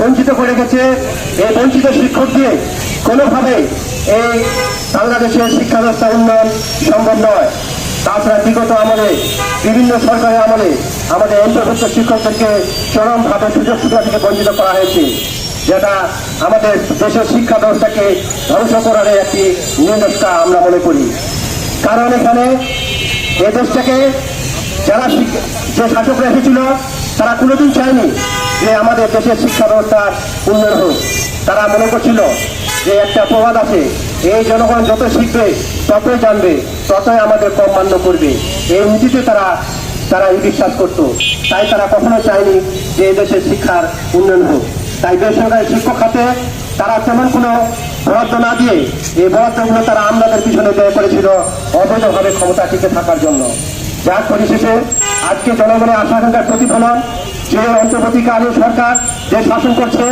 বঞ্চিত করে গেছে। এই বঞ্চিত শিক্ষক দিয়ে কোনোভাবে এই বাংলাদেশের শিক্ষা ব্যবস্থা উন্নয়ন সম্ভব নয়। তাছাড়া বিগত আমলে, বিভিন্ন সরকারের আমলে আমাদের অন্তর্ভুক্ত শিক্ষকদেরকে চরমভাবে সুযোগ সুবিধা থেকে বঞ্চিত করা হয়েছে, যেটা আমাদের দেশের শিক্ষা ব্যবস্থাকে ধ্বংস করার একটি নির্দেশটা আমরা মনে করি। কারণ এখানে এ দেশটাকে যারা যে শাসকরা এসেছিল তারা কোনোদিন চায়নি যে আমাদের দেশের শিক্ষা ব্যবস্থার উন্নয়ন হোক। তারা মনে করছিল যে একটা প্রবাদ আছে, এই জনগণ যত শিখবে, ততই জানবে, ততই আমাদের কম মান্য করবে। এই নীতিতে তারা তারা এই বিশ্বাস করত। তাই তারা কখনো চায়নি যে দেশের শিক্ষার উন্নয়ন হোক। তাই বেসরকারি শিক্ষক খাতে তারা তেমন কোনো বরাদ্দ না দিয়ে এই বরাদ্দগুলো তারা আমলাদের পিছনে ব্যয় করেছিল অবৈধভাবে ক্ষমতা টিকে থাকার জন্য। যার পরিশেষে আজকে জনগণের আশা প্রতিফলন, যে অন্তর্বর্তীকালীন সরকার যে শাসন করছে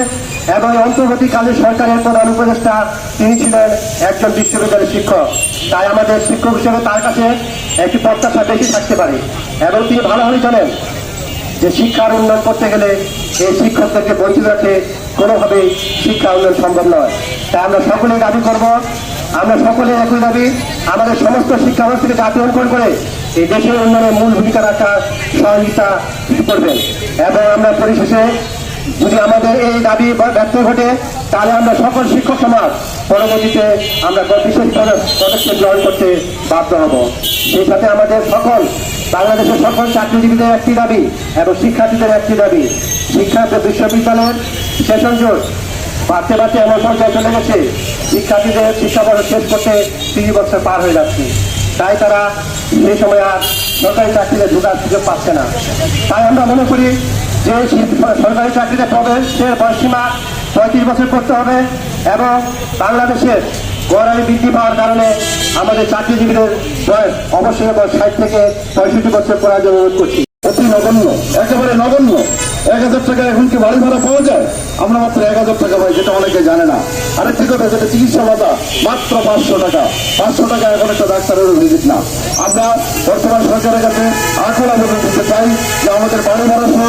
এবং অন্তর্বর্তীকালীন সরকারের প্রধান উপদেষ্টা, তিনি ছিলেন একজন বিশ্ববিদ্যালয়ের শিক্ষক। তাই আমাদের শিক্ষক হিসেবে তার কাছে একটি প্রত্যাশা বেশি থাকতে পারে। এবং তিনি ভালোভাবে জানেন যে শিক্ষার উন্নয়ন করতে গেলে এই শিক্ষকদেরকে বঞ্চিত রাখে কোনোভাবেই শিক্ষা উন্নয়ন সম্ভব নয়। তাই আমরা সকলেই দাবি করব, আমরা সকলে একই দাবি, আমাদের সমস্ত শিক্ষা ব্যবস্থাকে জাতীয়করণ করে এই দেশের উন্নয়নে মূল ভূমিকা রাখার সহযোগিতা করবেন। এবং আমরা পরিশেষে যদি আমাদের এই দাবি ব্যর্থ ঘটে, তাহলে আমরা সকল শিক্ষক সমাজ পরবর্তীতে আমরা বিশেষ পদক্ষেপ গ্রহণ করতে বাধ্য হব। সেই সাথে আমাদের সকল, বাংলাদেশের সকল চাকরিজীবীদের একটি দাবি এবং শিক্ষার্থীদের একটি দাবি। শিক্ষা বিশ্ববিদ্যালয়ের সেশন জোট বাড়তে বাড়তে এমন পর্যায়ে চলে গেছে। শিক্ষার্থীদের শিক্ষা বছর শেষ করতে তিরিশ বছর পার হয়ে যাচ্ছে। তাই তারা সেই সময় আর সরকারি চাকরিতে ঢোকার সুযোগ পাচ্ছে না। তাই আমরা মনে করি যে সরকারি চাকরিতে প্রবেশের বয়সীমা পঁয়ত্রিশ বছর করতে হবে এবং বাংলাদেশের গড়ালি বৃদ্ধি পাওয়ার কারণে আমাদের চাকরিজীবীদের বয়স অবশ্যই ষাট থেকে পঁয়ষট্টি বছর করার জন্য অনুরোধ করছি। অতি নগণ্য, একেবারে নগণ্য। এক হাজার টাকা এখন কি বাড়ি ভাড়া পাওয়া যায়? আমরা মাত্র এক হাজার টাকা পাই, যেটা অনেকে জানে না। আরেকটি কথা যেটা চিকিৎসা ভাতা মাত্র পাঁচশো টাকা। পাঁচশো টাকা এখন একটা ডাক্তারের ভিজিট না। আমরা বর্তমান সরকারের কাছে আকুল আবেদন করতে চাই যে আমাদের বাড়ি ভাড়া সহ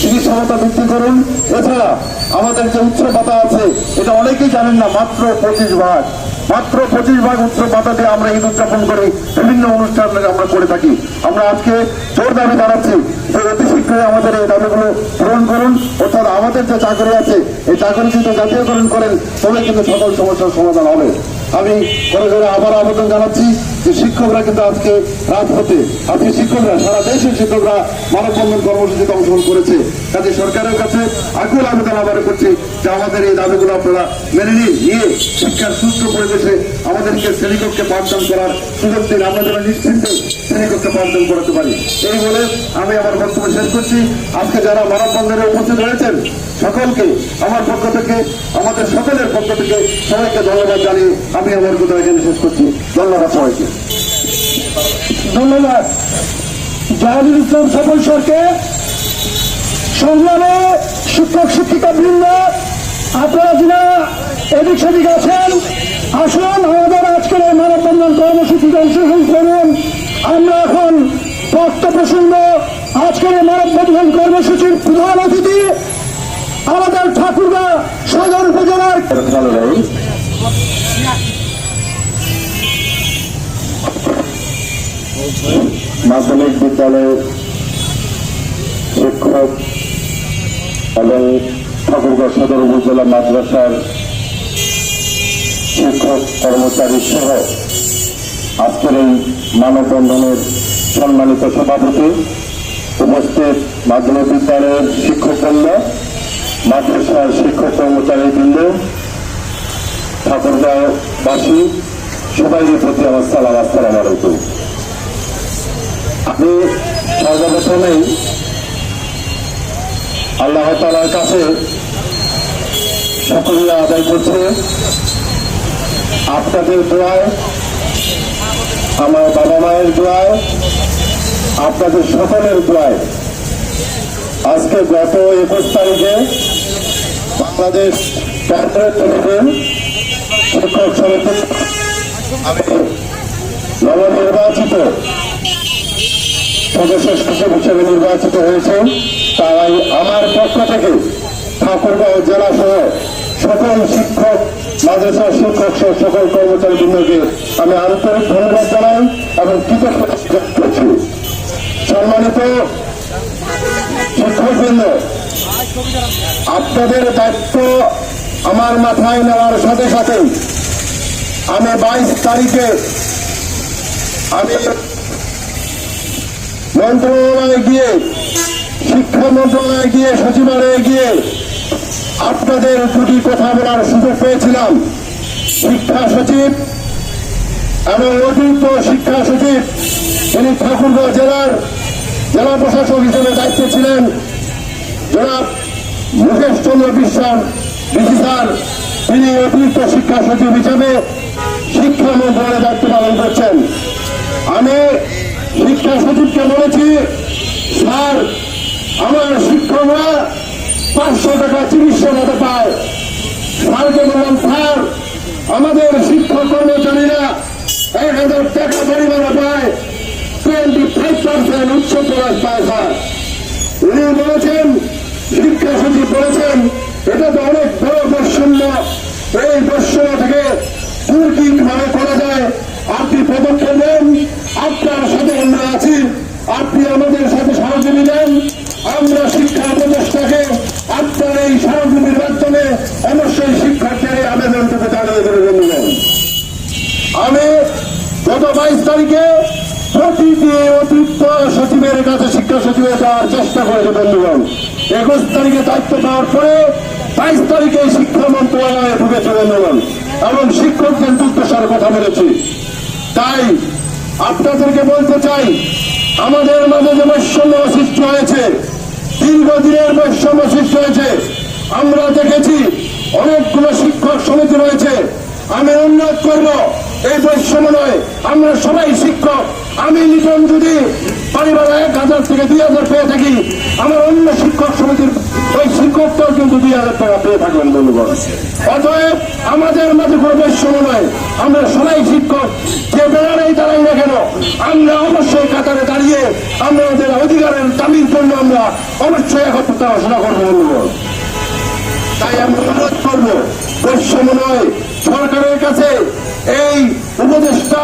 চিকিৎসা ভাতা বৃদ্ধি করুন। এছাড়া আমাদের যে উচ্চ ভাতা আছে, এটা অনেকেই জানেন না, মাত্র পঁচিশ ভাগ। মাত্র পঁচিশ ভাগ উচ্চ দিয়ে আমরা ঈদ উদযাপন করি বিভিন্ন অনুষ্ঠান আমরা করে থাকি। আমরা আজকে জোর দাবি জানাচ্ছি যে অতি শীঘ্রই আমাদের এই দাবিগুলো পূরণ করুন। অর্থাৎ আমাদের যে চাকরি আছে, এই চাকরি যদি জাতীয়করণ করেন, তবে কিন্তু সকল সমস্যার সমাধান হবে। আমি করে করে আবার আবেদন জানাচ্ছি যে শিক্ষকরা কিন্তু আজকে রাজপথে, আজকে শিক্ষকরা, সারা দেশের শিক্ষকরা মানববন্ধন কর্মসূচিতে অংশগ্রহণ করেছে। কাজে সরকারের কাছে আকুল আবেদন আবার করছি যে আমাদের এই দাবিগুলো আপনারা মেনে নিন নিয়ে শিক্ষার সুস্থ পরিবেশে আমাদেরকে শ্রেণীকক্ষে পাঠদান করার সুযোগ দিন। আমরা যেন নিশ্চিন্তে শ্রেণীকক্ষে পাঠদান করাতে পারি। এই বলে আমি আমার বক্তব্য শেষ করছি। আজকে যারা মানববন্ধনে উপস্থিত হয়েছেন সকলকে, আমার পক্ষ থেকে, আমাদের সকলের পক্ষ থেকে সবাইকে ধন্যবাদ জানিয়ে আমি আমার কথা এখানে শেষ করছি। ধন্যবাদ সবাইকে। ধন্যবাদ। জাহানুল ইসলাম সফল সরকে সংগ্রামে শিক্ষক, শিক্ষিকা বৃন্দ, আপনারা যিনা এদিক সেদিক আছেন, আসুন, আমাদের আজকের এই মানববন্ধন কর্মসূচিতে অংশগ্রহণ করুন। আমরা এখন বক্তব্য শুনব আজকের এই মানববন্ধন কর্মসূচির প্রধান অতিথি আমাদের ঠাকুরগা সদর উপজেলার মাধ্যমিক বিদ্যালয়ের শিক্ষক এবং ঠাকুরগাঁও সদর উপজেলা মাদ্রাসার শিক্ষক, কর্মচারী সহ আজকের এই মানববন্ধনের সম্মানিত সভাপতি উপস্থিত মাধ্যমিক বিদ্যালয়ের শিক্ষকবৃন্দ মাদ্রাসার শিক্ষক কর্মচারী বৃন্দ, ঠাকুরগাঁওবাসী সবাইয়ের প্রতি আমার সালাম আসসালাম আলাইকুম আমি সর্বপ্রথমেই আল্লাহ তালার কাছে সকলিয়া আদায় করছে। আপনাদের দোয়ায়, আমার বাবা মায়ের দোয়ায়, আপনাদের সকলের দোয়ায়। আজকে গত একুশ তারিখে বাংলাদেশ শিক্ষক সমিতি নবনির্বাচিত সদস্য সচিব হিসেবে নির্বাচিত হয়েছে। তাই আমার পক্ষ থেকে ঠাকুরগাঁও জেলা সহ সকল শিক্ষক, মাদ্রাসার শিক্ষক সহ সকল কর্মচারী বৃন্দকে আমি আন্তরিক ধন্যবাদ জানাই এবং কৃতজ্ঞতা করছি। সম্মানিত শিক্ষকবৃন্দ, আপনাদের দায়িত্ব আমার মাথায় নেওয়ার সাথে সাথে আমি বাইশ তারিখে আমি মন্ত্রণালয়ে গিয়ে শিক্ষা মন্ত্রণালয়ে গিয়ে সচিবালয়ে গিয়ে আপনাদের দুটি কথা বলার সুযোগ পেয়েছিলাম। শিক্ষা সচিব এবং অতিরিক্ত শিক্ষা সচিব তিনি ঠাকুরগাঁও জেলার জেলা প্রশাসক হিসেবে দায়িত্বে ছিলেন। জনাব মুকেশ চন্দ্র বিশ্বাস, ডিসি স্যার, তিনি অতিরিক্ত শিক্ষা সচিব হিসেবে শিক্ষা মন্ত্রণালয়ে দায়িত্ব পালন করছেন। আমি শিক্ষা সচিবকে বলেছি, স্যার টাকা চিকিৎসা মতো পায়। স্যারকে বললাম, স্যার, আমাদের শিক্ষক কর্মচারীরা এক হাজার টাকা পরিমাণে পায়। টোয়েন্টি ফাইভ পার্সেন্ট উচ্চ প্রকাশ পায়, স্যার। উনি বলেছেন, শিক্ষা সচিব বলেছেন, এটা তো অনেক বড় বৈষম্য। এই বৈষম্য থেকে দূর করা যায়। আপনি পদক্ষেপ নেন, আপনার সাথে আমরা আছি। আপনি আমাদের সাথে সহযোগী দেন আমরা শিক্ষা আপনার এই সহযোগীর মাধ্যমে অবশ্যই শিক্ষার্থীর এই আবেদনটুকু জানিয়ে দেবে বন্ধুগণ। আমি গত বাইশ তারিখে প্রতিটি অতিরিক্ত সচিবের কাছে শিক্ষা সচিবের যাওয়ার চেষ্টা করেছে বন্ধুগণ। একুশ তারিখে দায়িত্ব পাওয়ার পরে বাইশ তারিখে শিক্ষা মন্ত্রণালয়ে ঢুকেছে বন্ধুগণ, এবং শিক্ষকদের দুর্দশার কথা বলেছি। তাই আপনাদেরকে বলতে চাই, আমাদের মাঝে যে বৈষম্য সৃষ্টি হয়েছে দীর্ঘদিনের বৈষম্য সৃষ্টি হয়েছে। আমরা দেখেছি অনেকগুলো শিক্ষক সমিতি রয়েছে। আমি অনুরোধ করব, এই বৈষম্য নয়, আমরা সবাই শিক্ষক। আমি লিটন যদি পরিবার এক হাজার থেকে দুই হাজার পেয়ে থাকি, আমার অন্য শিক্ষক সমিতির ওই শিক্ষকটাও কিন্তু দুই হাজার টাকা পেয়ে থাকবেন বন্ধুগণ। অতএব আমাদের মাঝে কোনো বৈষম্য নয় আমরা সবাই শিক্ষক, যে বেড়ারেই দাঁড়াই না কেন, আমরা অবশ্যই কাতারে দাঁড়িয়ে আমরা আমাদের অধিকারের দাবির জন্য আমরা অবশ্যই একত্রিত আলোচনা করব বন্ধুগণ। তাই আমি অনুরোধ করব বৈষম্য নয় সরকারের কাছে, এই উপদেষ্টা,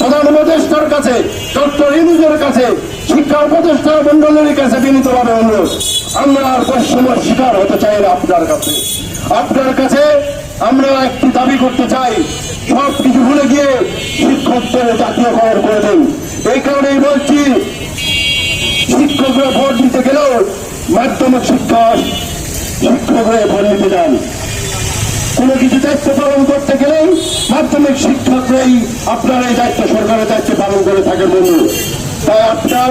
প্রধান উপদেষ্টার কাছে, ডক্টর ইনুজের কাছে, শিক্ষা উপদেষ্টা মন্ডলের কাছে বিনীতভাবে অনুরোধ। আমরা আর বৈষম্যের শিকার হতে চাই না আপনার কাছে। আপনার কাছে আমরা একটি দাবি করতে চাই সব কিছু ভুলে গিয়ে শিক্ষকদের জাতীয়করণ করে দেন। এই কারণেই বলছি, শিক্ষকরা ভোট দিতে গেলেও মাধ্যমিক শিক্ষা শিক্ষকরা ভোট নিতে যান কোনো কিছু দায়িত্ব পালন করতে গেলেই মাধ্যমিক শিক্ষকরাই আপনার এই দায়িত্ব সরকারের দায়িত্ব পালন করে থাকেন বন্ধু। তাই আপনার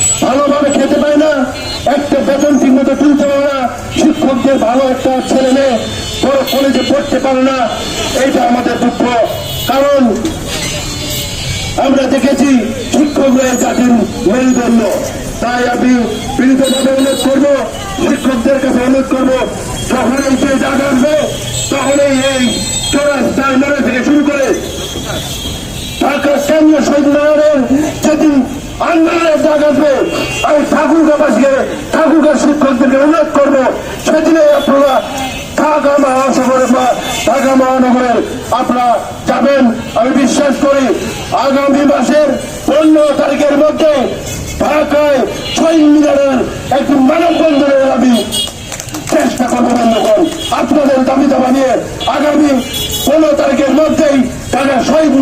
ভালোভাবে খেতে পায় না। একটা বেতন ঠিক মতো তুলতে পারে না। শিক্ষকদের ভালো একটা ছেলে মেয়ে বড় কলেজে পড়তে পারে না। এইটা আমাদের দুঃখ। কারণ আমরা দেখেছি শিক্ষকরা জাতির মেরুদণ্ড। তাই আমি পীড়িতভাবে অনুরোধ করব, শিক্ষকদের কাছে অনুরোধ করব, যখন এই যে জায়গা আসবে তখনই এই চৌরাস্তার মোড়ে থেকে শুরু করে ঢাকা কেন্দ্রীয় শহীদ যেদিন আন্দোলনের ডাক আসবে। আমি ঠাকুরগাঁবাসীকে ঠাকুরগাঁ শিক্ষকদেরকে অনুরোধ করব, সেদিনে আপনারা ঢাকা বা ঢাকা মহানগরের আপনারা যাবেন। আমি বিশ্বাস করি আগামী মাসের পনেরো তারিখের মধ্যে ঢাকায় শহীদ মিনারের একটি মানববন্ধনের আমি চেষ্টা করব বন্ধুগণ। আপনাদের দাবি দাবা নিয়ে আগামী পনেরো তারিখের মধ্যেই ঢাকা শহীদ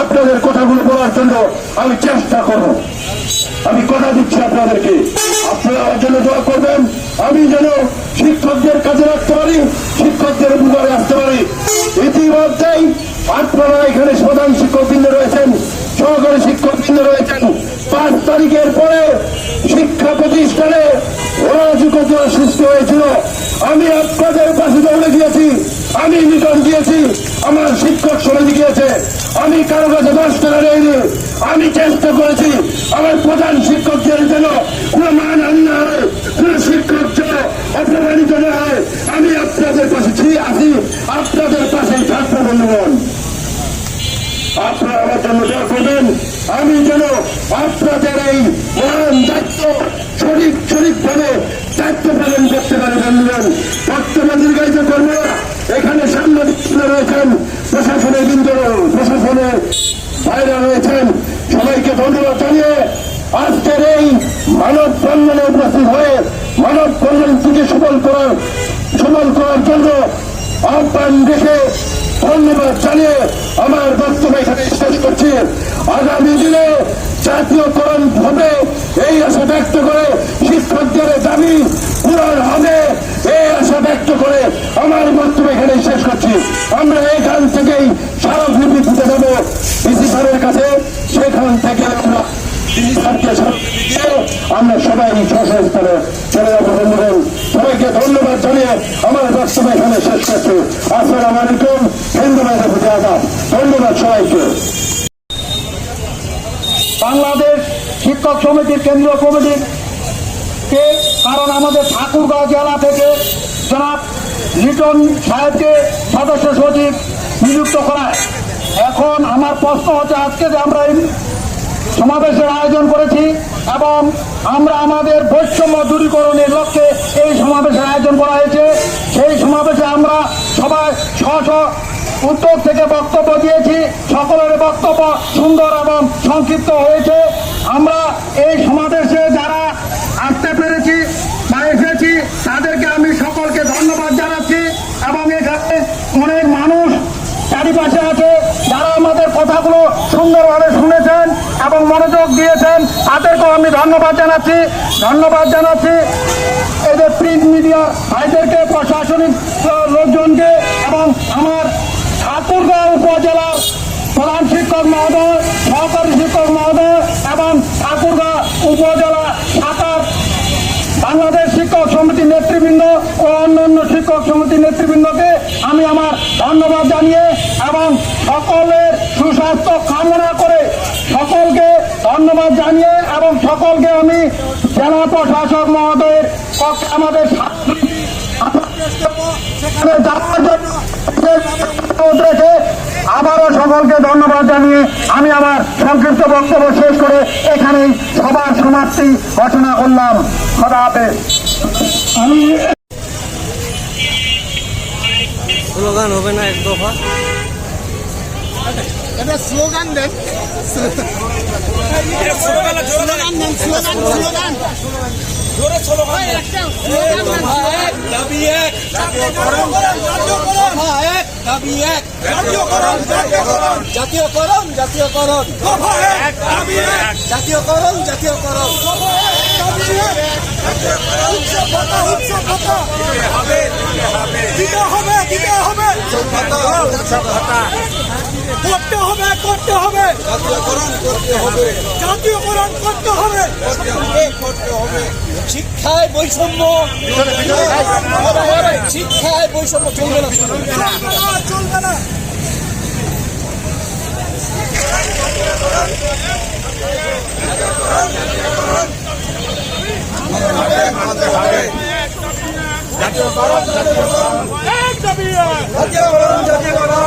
আপনাদের কথাগুলো বলার জন্য আমি চেষ্টা করব। আমি কথা দিচ্ছি আপনাদেরকে। আপনারা জন্য দোয়া করবেন, আমি যেন শিক্ষকদের কাজে রাখতে পারি, শিক্ষকদের উপকারে আসতে পারি। ইতিমধ্যেই আপনারা এখানে প্রধান শিক্ষকবৃন্দ রয়েছেন, সহকারী শিক্ষকবৃন্দ রয়েছেন। পাঁচ তারিখের পরে শিক্ষা প্রতিষ্ঠানে অরাজকতা সৃষ্টি হয়েছিল। আমি আপনাদের পাশে দৌড়ে গিয়েছি। আমি নিকট গিয়েছি আমার শিক্ষক সমিতি গিয়েছে আমি কারও কাছে দশ টাকা আমি চেষ্টা করেছি। আমার প্রধান শিক্ষকদের যেন কোনো মান হয় কোনো শিক্ষক যেন অপমানিত না হয়। আমি আপনাদের পাশে আছি। আপনাদের পাশেই থাকব, বন্ধুগণ। আপনারা আমার জন্য দোয়া আমি যেন আপনাদের এই মহান দায়িত্ব সঠিক সঠিকভাবে দায়িত্ব পালন করতে পারে বন্ধুগণ। বক্তব্য দীর্ঘায়িত করব এখানে সামনে রয়েছেন। প্রশাসনের বিন্দু প্রশাসনের বাইরে রয়েছেন। সবাইকে ধন্যবাদ জানিয়ে আজকের এই মানব বন্ধনে উপস্থিত হয়ে মানব বন্ধন থেকে সফল করার সফল করার জন্য আহ্বান রেখে ধন্যবাদ জানিয়ে আমার বক্তব্য এখানে শেষ করছি। আগামী দিনে জাতীয়করণ হবে এই আশা ব্যক্ত করে শিক্ষকদের দাবি পূরণ হবে। এই আশা ব্যক্ত করে আমার বক্তব্য এখানে শেষ করছি। আমরা এখান থেকেই সারা স্মারকলিপি দিতে যাব। ডিসি স্যারের কাছে সেখান থেকে আমরা আমরা সবাই স্বশস্থানে চলে যাব বন্ধুগণ। সবাইকে ধন্যবাদ জানিয়ে আমার বক্তব্য এখানে শেষ করছি। আসসালামু আলাইকুম। হিন্দু ভাইদের প্রতি ধন্যবাদ সবাইকে। বাংলাদেশ শিক্ষক সমিতির কেন্দ্রীয় কমিটির কে? কারণ আমাদের ঠাকুরগাঁও জেলা থেকে জনাব লিটন সাহেবকে সদস্য সচিব নিযুক্ত করায়। এখন আমার প্রশ্ন হচ্ছে, আজকে যে আমরা এই সমাবেশের আয়োজন করেছি এবং আমরা আমাদের বৈষম্য দূরীকরণের লক্ষ্যে এই সমাবেশের আয়োজন করা হয়েছে, সেই সমাবেশে আমরা সবাই স্ব উদ্যোগ থেকে বক্তব্য দিয়েছি। সকলের বক্তব্য সুন্দর এবং সংক্ষিপ্ত হয়েছে। আমরা এই সমাবেশে যারা আসতে পেরেছি বা এসেছি, তাদেরকে আমি সকলকে ধন্যবাদ জানাচ্ছি এবং এখানে অনেক মানুষ চারিপাশে আছে যারা আমাদের কথাগুলো সুন্দরভাবে শুনেছেন এবং মনোযোগ দিয়েছেন। তাদেরকেও আমি ধন্যবাদ জানাচ্ছি। ধন্যবাদ জানাচ্ছি এদের প্রিন্ট মিডিয়া ভাইদেরকে, প্রশাসনিক লোকজনকে এবং আমার ঠাকুরগাঁও উপজেলার প্রধান শিক্ষক মহোদয় সহকারী শিক্ষক মহোদয় এবং ঠাকুরগাঁও উপজেলা শাখার বাংলাদেশ শিক্ষক সমিতি নেতৃবৃন্দ ও অন্যান্য শিক্ষক সমিতি নেতৃবৃন্দকে আমি আমার ধন্যবাদ জানিয়ে এবং সকলের সুস্বাস্থ্য কামনা করে সকলকে ধন্যবাদ জানিয়ে এবং সকলকে আমি জেলা প্রশাসক মহোদয়ের পক্ষে আমাদের আবারও সকলকে ধন্যবাদ জানিয়ে আমি আমার সংক্ষিপ্ত বক্তব্য শেষ করে এখানেই সবার সমাপ্তি ঘোষণা করলাম। খোদা হাফেজ। আমি স্লোগান হবে না এক দফা? এটা স্লোগান দেন স্লোগান দেন স্লোগান স্লোগান। জোরে স্লোগান একটা স্লোগান দেন। দাবি এক জাতীয়করণ দফা এক দাবি এক। জাতীয়করণ জাতীয়করণ জাতীয়করণ জাতীয়করণ। দফা এক দাবি এক। জাতীয়করণ জাতীয়করণ। উৎসব ভাতা উৎসব ভাতা দিতে হবে দিতে হবে করতে হবে। করতে হবে জাতীয়করণ করতে হবে শিক্ষায় বৈষম্য শিক্ষায় বৈষম্য চলবে না চলবে না চলবে না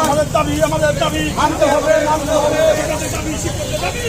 আমাদের দাবি আমাদের দাবি মানতে হবে মানতে হবে দাবি শিক্ষকদের দাবি।